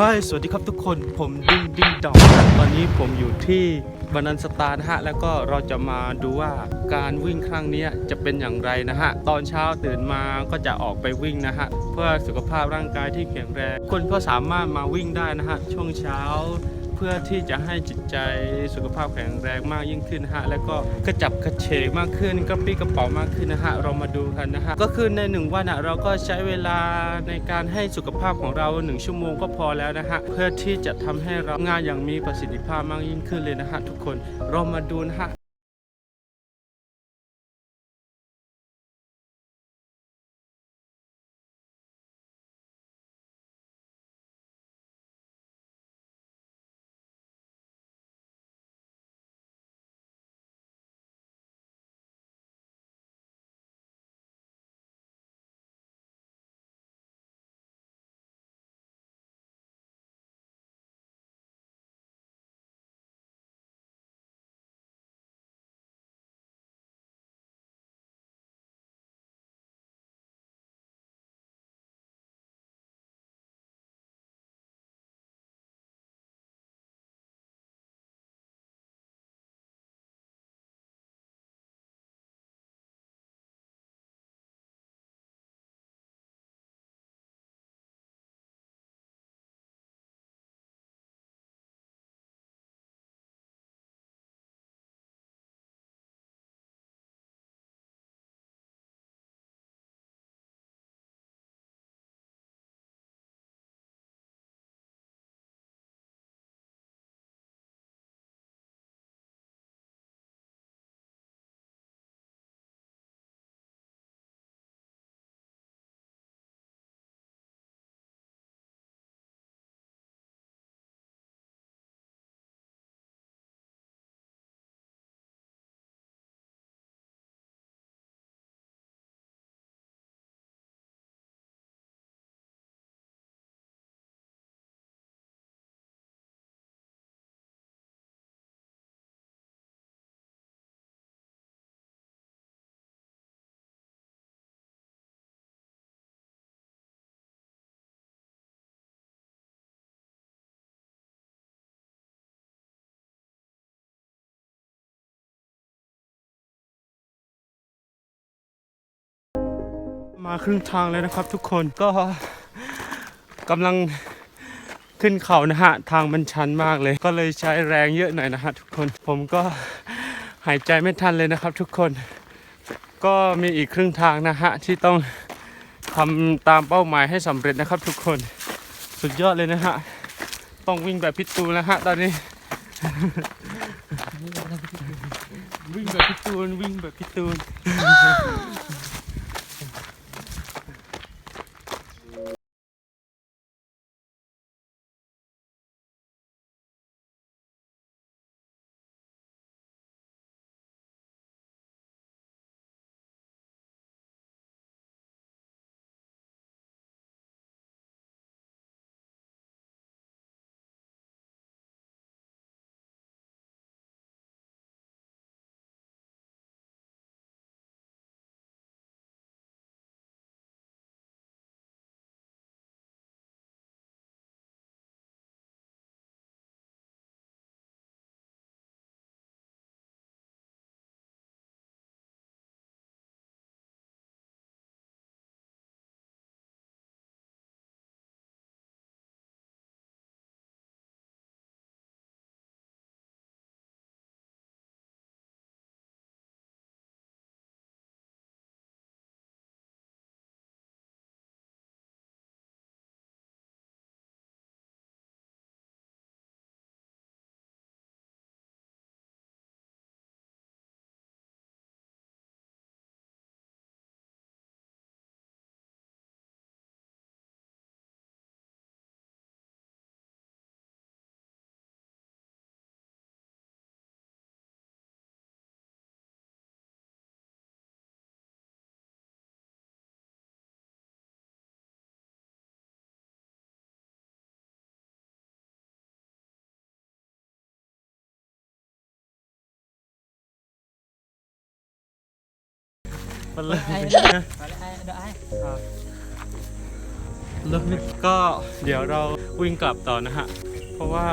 ฮายสวัสดีครับทุกคน ผมดิ้งดิ้งดองตอนนี้ผมอยู่ที่บันันสตาร์นะฮะ แล้วก็เราจะมาดูว่าการวิ่งครั้งนี้จะเป็นอย่างไรนะฮะ ตอนเช้าตื่นมาก็จะออกไปวิ่งนะฮะ เพื่อสุขภาพร่างกายที่แข็งแรง คนก็สามารถมาวิ่งได้นะฮะ ช่วงเช้า เพื่อที่จะให้จิตใจสุขภาพแข็งแรงมากยิ่งขึ้นนะฮะแล้วก็กระจับกระเฉงมากขึ้นกระปี้กระเป๋ามากขึ้นนะฮะเรามาดูกันนะฮะก็คือในหนึ่งวันอะเราก็ใช้เวลาในการให้สุขภาพของเราหนึ่งชั่วโมงก็พอแล้วนะฮะเพื่อที่จะทำให้เรางานอย่างมีประสิทธิภาพมากยิ่งขึ้นเลยนะฮะทุกคนเรามาดูนะฮะ มาครึ่งทางแล้วนะครับ ทุกคนก็กำลังขึ้นเขานะฮะ ทางมันชันมากเลย ก็เลยใช้แรงเยอะหน่อยนะฮะทุกคนผมก็หายใจไม่ทันเลยนะครับ ทุกคน ก็มีอีกครึ่งทางนะฮะที่ต้องทำตามเป้าหมายให้สำเร็จนะครับ ทุกคนสุดยอดเลยนะฮะต้องวิ่งแบบพิตูนแล้วฮะตอนนี้ วิ่งแบบพิตูนวิ่งแบบพิตูน มันเลย ai đó ai đó ai love it ก็เดี๋ยวเราวิ่งกลับต่อนะฮะ เพราะว่า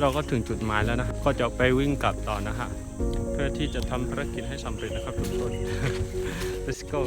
เราก็ถึงจุดหมายแล้วนะ ก็จะไปวิ่งกลับต่อนะฮะ เพื่อที่จะทำภารกิจให้สำเร็จนะครับทุกคน let's go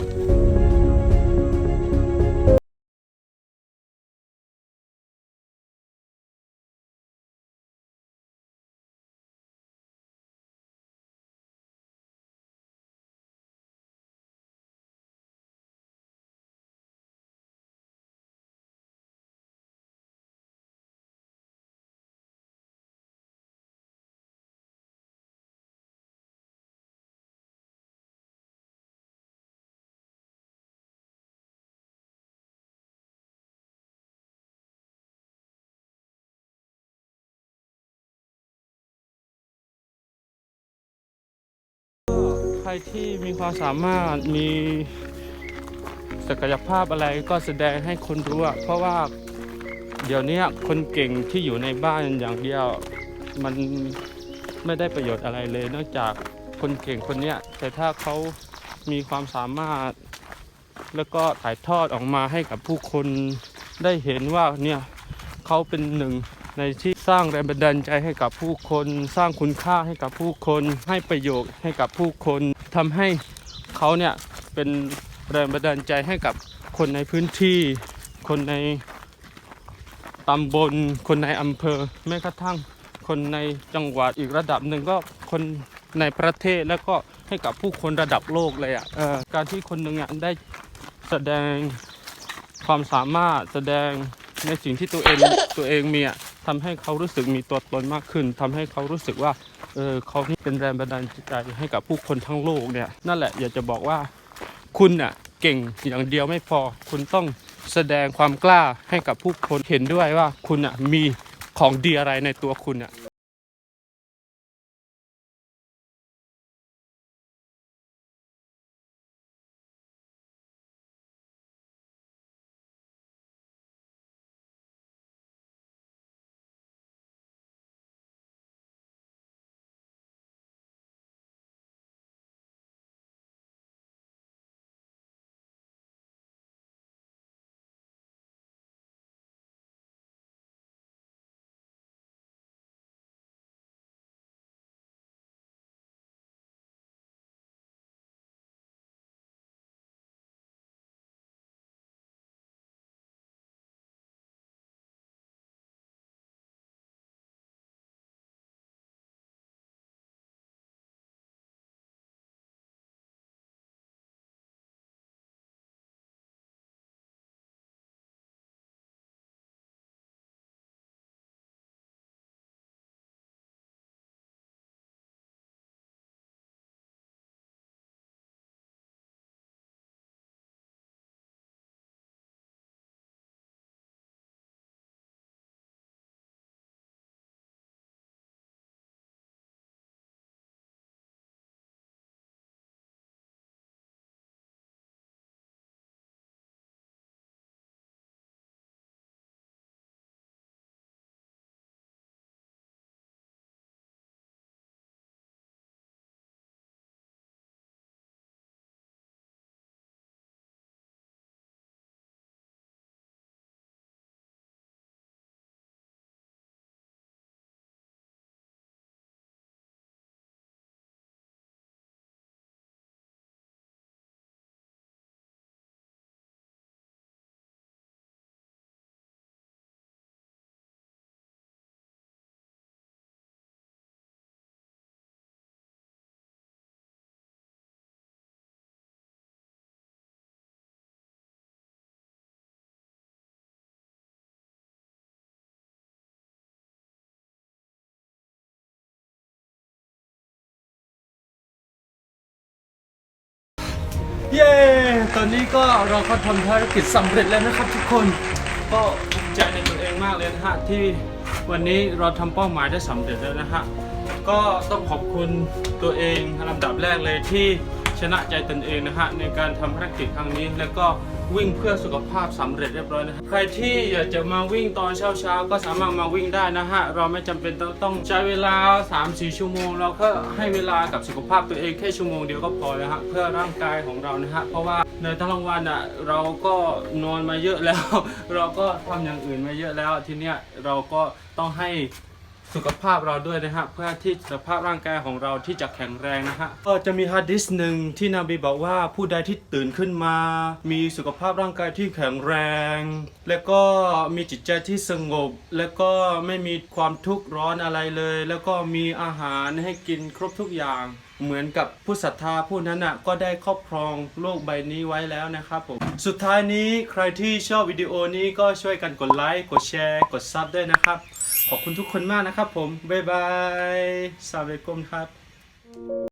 รที่มีความสามารถมีศักยภาพอะไรก็แสดงให้คนรู้อะเพราะว่าเดี๋ยวนี้คนเก่งที่อยู่ในบ้านอย่างเดียวมันไม่ได้ประโยชน์อะไรเลย นอกจากคนเก่งคนเนี้ยแต่ถ้าเขามีความสามารถ แล้วก็ถ่ายทอดออกมาให้กับผู้คนได้เห็นว่าเนี่ยเขาเป็นหนึ่ง ในที่สร้างแรงบันดาลใจให้กับผู้คน สร้างคุณค่าให้กับผู้คน ให้ประโยชน์ให้กับผู้คนทำให้เขาเนี่ยเป็นแรงบันดาลใจให้กับคนในพื้นที่ คนในตำบล คนในอำเภอแม้กระทั่งคนในจังหวัดอีกระดับหนึ่งก็คนในประเทศแล้วก็ให้กับผู้คนระดับโลกเลยอะการที่คนหนึ่งอะได้แสดงความสามารถแสดงในสิ่งที่ตัวเองตัวเองมีอะ ทำให้เขารู้สึกมีตัวตนมากขึ้นทำให้เขารู้สึกว่าเออเขานี่เป็นแรงบันดาลใจให้กับผู้คนทั้งโลกเนี่ยนั่นแหละอยากจะบอกว่าคุณน่ะเก่งอย่างเดียวไม่พอ คุณต้องแสดงความกล้าให้กับผู้คนเห็นด้วยว่าคุณน่ะมีของดีอะไรในตัวคุณน่ะ เย้ ตอนนี้ก็เราก็ทำภารกิจสำเร็จแล้วนะครับทุกคน ก็ภูมิใจในตัวเองมากเลยนะฮะที่วันนี้เราทำเป้าหมายได้สำเร็จแล้วนะฮะ ก็ต้องขอบคุณตัวเองลำดับแรกเลยที่ชนะใจตนเองนะฮะในการทำภารกิจครั้งนี้แล้วก็ วิ่งเพื่อสุขภาพสำเร็จเรียบร้อยนะครับใครที่อยากจะมาวิ่งตอนเช้าๆก็สามารถมาวิ่งได้นะฮะเราไม่จำเป็นต้องต้องใช้เวลา 3-4 ชั่วโมง เราก็ให้เวลากับสุขภาพตัวเองแค่ชั่วโมงเดียวก็พอแล้วฮะเพื่อร่างกายของเรานะฮะเพราะว่าในทั้งวันอะเราก็นอนมาเยอะแล้ว เราก็ทำอย่างอื่นมาเยอะแล้วทีเนี้ยเราก็ต้องให้ สุขภาพเราด้วยนะฮะเพื่อที่สภาพร่างกายของเราที่จะแข็งแรงนะฮะก็จะมีฮะดิษหนึ่งที่นบีบอกว่าผู้ใดที่ตื่นขึ้นมา มีสุขภาพร่างกายที่แข็งแรง แล้วก็มีจิตใจที่สงบ แล้วก็ไม่มีความทุกข์ร้อนอะไรเลย แล้วก็มีอาหารให้กินครบทุกอย่างเหมือนกับผู้ศรัทธาผู้นั้นน่ะก็ได้ครอบครองโลกใบนี้ไว้แล้วนะครับผม สุดท้ายนี้ใครที่ชอบวิดีโอนี้ก็ช่วยกันกดไลค์ กดแชร์ กดซับด้วยนะครับ ขอบคุณทุกคนมากนะครับผม บ๊ายบายสวัสดีครับ